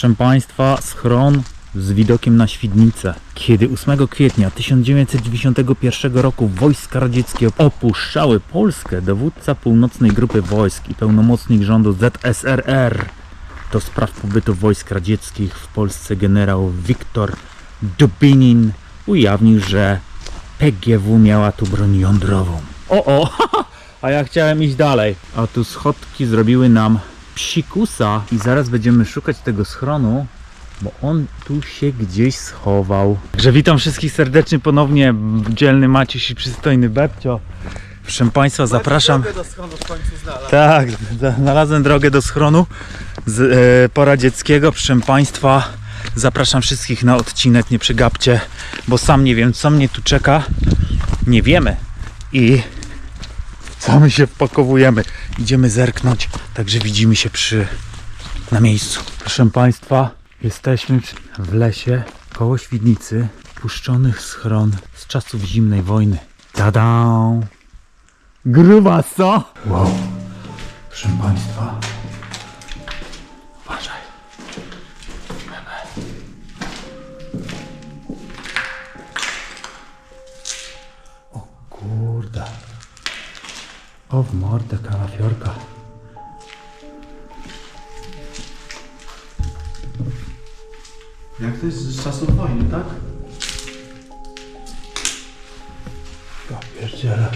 Proszę Państwa, schron z widokiem na Świdnicę. Kiedy 8 kwietnia 1991 roku wojska radzieckie opuszczały Polskę, dowódca północnej grupy wojsk i pełnomocnik rządu ZSRR do spraw pobytu wojsk radzieckich w Polsce generał Wiktor Dubinin ujawnił, że PGW miała tu broń jądrową. O, o, a ja chciałem iść dalej. A tu schodki zrobiły nam psikusa i zaraz będziemy szukać tego schronu, bo on tu się gdzieś schował. Także witam wszystkich serdecznie ponownie, dzielny Maciuś i przystojny Bebcio. Proszę Państwa, zapraszam. Drogę do schronu w końcu znalazł. Tak, znalazłem drogę do schronu z e, poradzieckiego. Proszę Państwa, zapraszam wszystkich na odcinek, nie przegapcie, bo sam nie wiem, co mnie tu czeka. Nie wiemy. I co my się wpakowujemy. Idziemy zerknąć, także widzimy się przy na miejscu. Proszę Państwa, jesteśmy w lesie koło Świdnicy, puszczonych schron z czasów zimnej wojny. Tada! Gruba, co? Wow. Proszę Państwa. O w mordę kalafiorka. Jak to jest z czasów wojny, tak? Ja pierdzielę.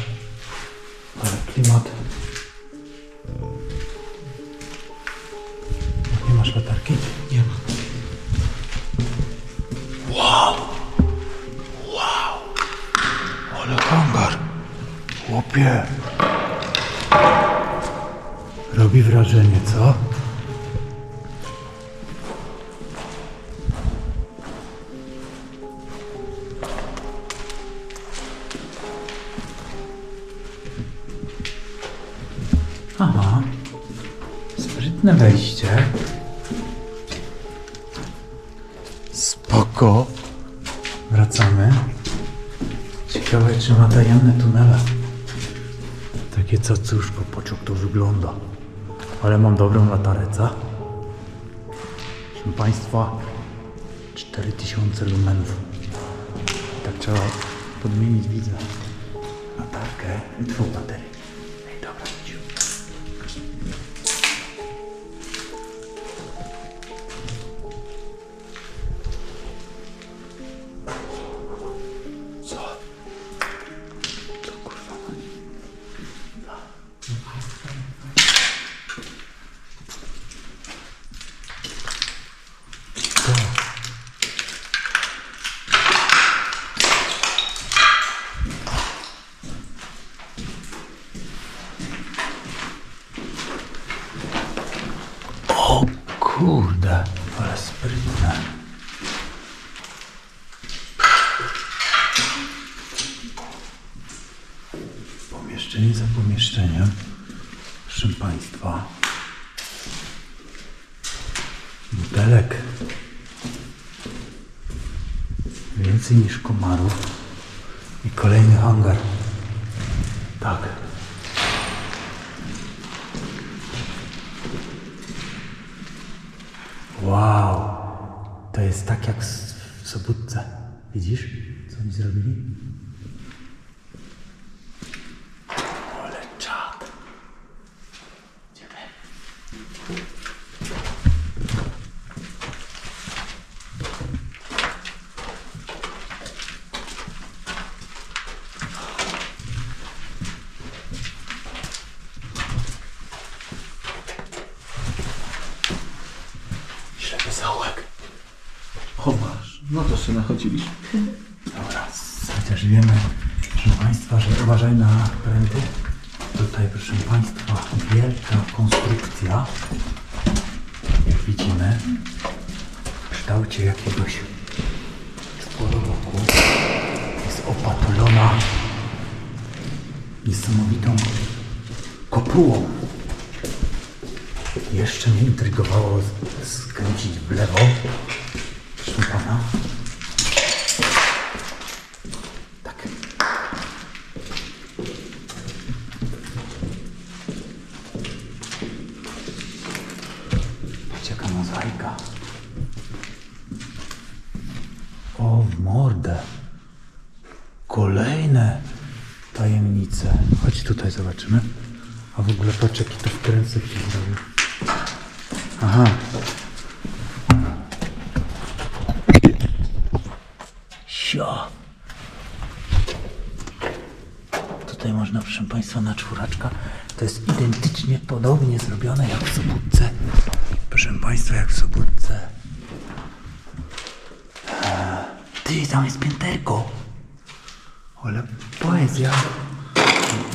Ale klimat. Nie masz latarki? Nie ma. Ale hangar. Chłopie. Robi wrażenie, co? Aha. Sprytne wejście. Spoko. Wracamy. Ciekawe, czy ma tajemne tunele. Takie cacuszko, jak to wygląda. Ale mam dobrą latarę, co? Proszę Państwa, 4000 lumenów. Tak trzeba podmienić, widzę. Latarkę i dwóch baterii. Ej, dobra. Kurde, ale sprytne. Pomieszczenie za pomieszczeniem. Proszę Państwa. Butelek. Więcej niż komarów. I kolejny hangar. Tak. Wow. To jest tak jak w Sobótce. Widzisz, co oni zrobili? Ale czad. Idziemy. Się nachodziliśmy. Dobra, chociaż wiemy, proszę Państwa, że uważaj na pręty. Tutaj, proszę Państwa, wielka konstrukcja, jak widzimy, w kształcie jakiegoś czwororoku. Jest opatulona niesamowitą kopułą. Jeszcze mnie intrygowało skręcić w lewo. Proszę Pana. Tak. Patrz jaka mozaika. O, w mordę. Kolejne Chodź tutaj zobaczymy. A w ogóle patrz jaki to wkręcek się zrobił. Aha. Sio. Tutaj można, proszę Państwa, na czwóreczka. To jest identycznie podobnie zrobione jak w Sobótce. Proszę Państwa, jak w Sobótce. Ty, tam jest pięterko. Ale poezja.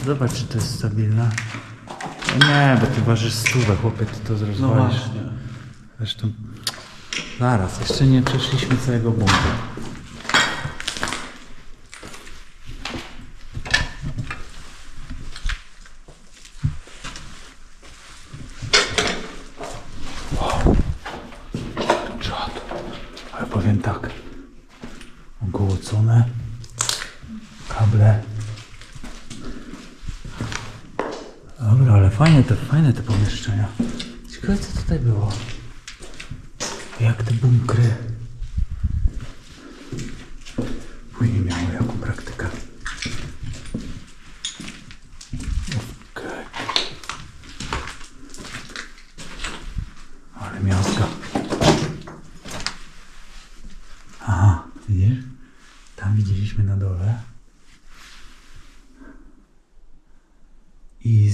Zobacz, czy to jest stabilne. No Nie, bo ty ważysz stówę, chłopie, ty to No zrozumiesz. właśnie. Zresztą, zaraz, jeszcze nie przeszliśmy całego bunkru. Wow. Czad. Ale powiem tak. Ogołocone. Kable. Dobra, ale fajne te, fajne te pomieszczenia. Ciekawe co tutaj było. Jak te bunkry. Później miało jaką praktykę. Okej. Ale miazga. Aha, widzisz? Tam widzieliśmy na dole. Izdiepin,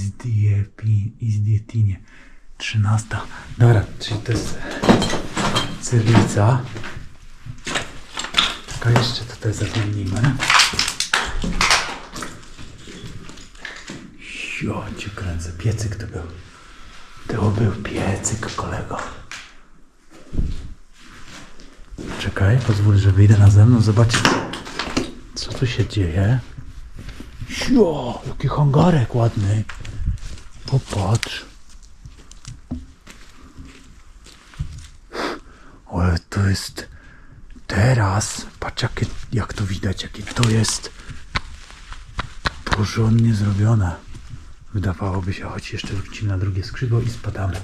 Izdietinie. 13. Dobra, czyli to jest cyrylica. Tylko jeszcze tutaj zamienimy. Jo, cię kręcę. Piecyk to był. To był piecyk, kolego. Czekaj, pozwól, że wyjdę na zewnątrz, zobaczyć, co tu się dzieje. Jo, jaki hangarek ładny. Popatrz. Ale to jest teraz. Patrz jakie, jak to widać, jakie to jest porządnie zrobione. Wydawałoby się, choć jeszcze wrócimy na drugie skrzydło i spadamy.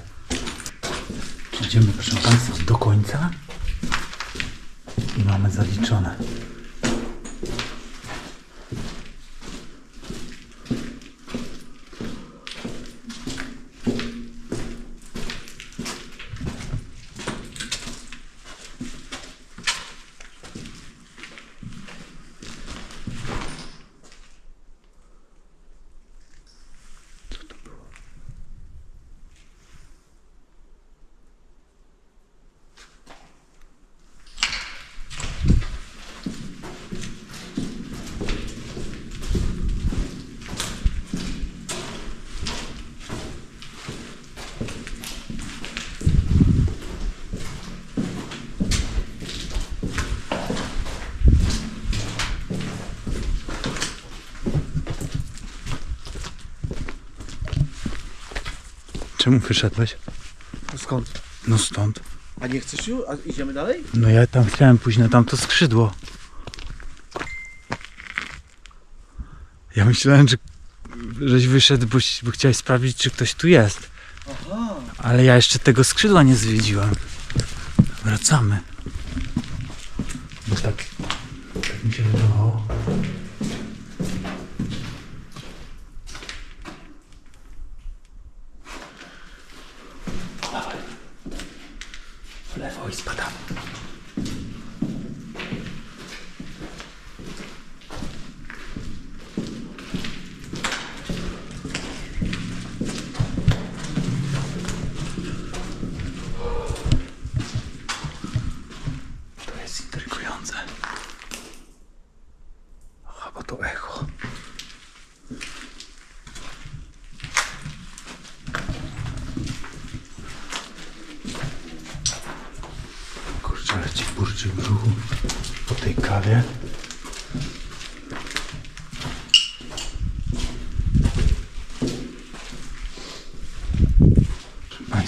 Idziemy, proszę Państwa, do końca i mamy zaliczone. Czemu wyszedłeś? Skąd? No stąd. A nie chcesz już? A idziemy dalej? No ja tam chciałem pójść na tamto skrzydło. Ja myślałem, że żeś wyszedł, bo, bo chciałeś sprawdzić, czy ktoś tu jest. Aha. Ale ja jeszcze tego skrzydła nie zwiedziłem. Wracamy. Bo tak, tak mi się wydawało.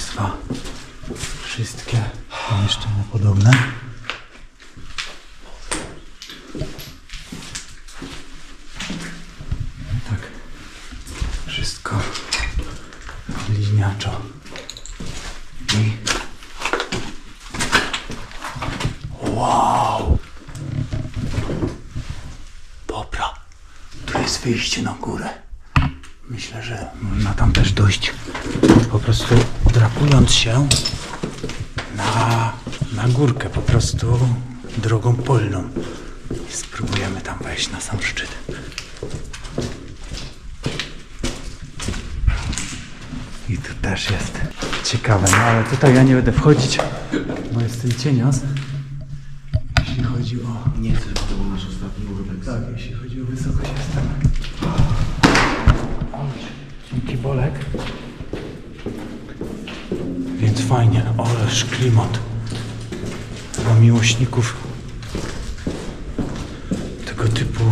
Państwa wszystkie pomieszczenia podobne. No tak, wszystko. I... Wow! Tu jest wyjście na górę. Myślę, że można tam też dojść po prostu drapując się na, na górkę, po prostu drogą polną. I spróbujemy tam wejść na sam szczyt. I tu też jest ciekawe, no ale tutaj ja nie będę wchodzić, bo jestem cienios. Jeśli chodzi o... Nie chcesz, bo to był nasz ostatni urbex. Tak, jeśli chodzi o wysokość jestem. Dzięki Bolek. Więc fajnie, ależ klimat. Dla miłośników tego typu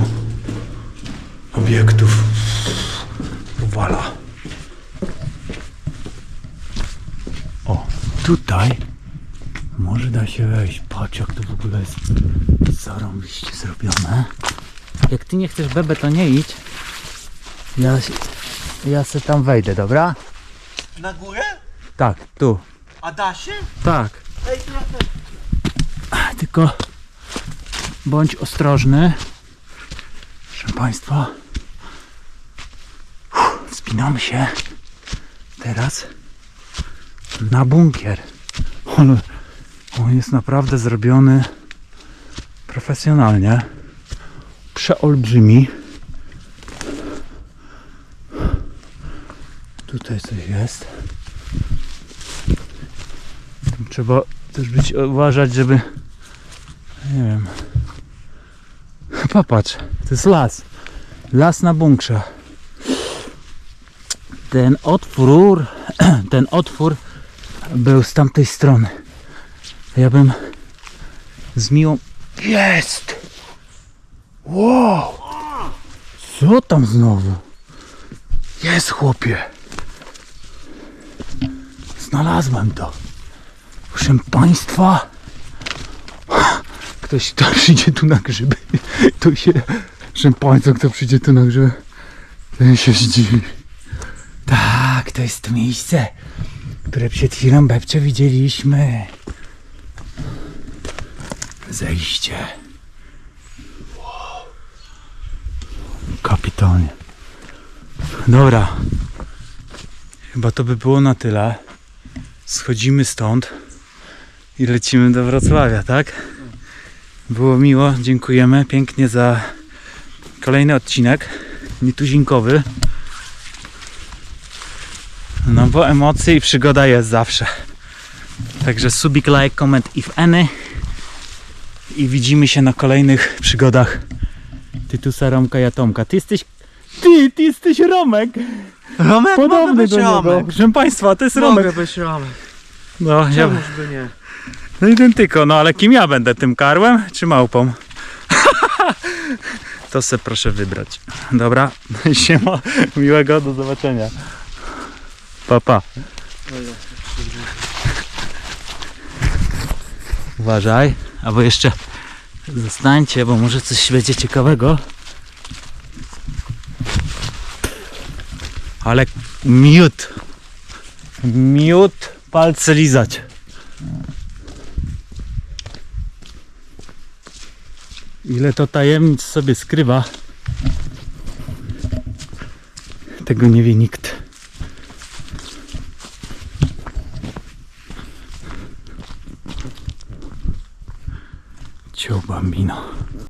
obiektów uwala. O, tutaj może da się wejść. Patrz jak to w ogóle jest zarąbiście zrobione. Jak ty nie chcesz bebe, to nie idź. Ja, się- ja se tam wejdę, dobra? Na górę? Tak, tu. A da się? Tak. Ej, to ja też. Tylko bądź ostrożny. Proszę Państwa. Wspinamy się teraz na bunkier. Ale on jest naprawdę zrobiony profesjonalnie. Przeolbrzymi. Tutaj coś jest. Trzeba też być uważać, żeby nie wiem. Popatrz, to jest las. Las na bunkrze. Ten otwór, ten otwór był z tamtej strony. Ja bym z miłą... Jest! Wow! Co tam znowu? Jest chłopie. Znalazłem to. Proszę Państwa. Ktoś, kto przyjdzie tu na grzyby, to się... Proszę Państwa, kto przyjdzie tu na grzyby, ten się zdziwi. Tak, to jest to miejsce, które przed chwilą babcie widzieliśmy. Zejście. Wow. Kapitalnie. Dobra. Chyba to by było na tyle. Schodzimy stąd i lecimy do Wrocławia, tak? Było miło, dziękujemy pięknie za kolejny odcinek, nietuzinkowy. No bo emocje i przygoda jest zawsze. Także subik, like, comment if any. I widzimy się na kolejnych przygodach Tytusa, Romka i Atomka. Ty jesteś... Ty, ty jesteś Romek! Romek, Podobny do niego. Proszę Państwa, to jest Romek. Mogę być Romek. No, ja, Czemuż by nie? No identyko, no ale kim ja będę? Tym karłem czy małpą? to se proszę wybrać. Dobra, siema, miłego, do zobaczenia. Pa, pa. Uważaj, albo jeszcze zostańcie, bo może coś będzie ciekawego. Ale miód. Miód, palce lizać. Ile to tajemnic sobie skrywa, tego nie wie nikt. Ciao bambino.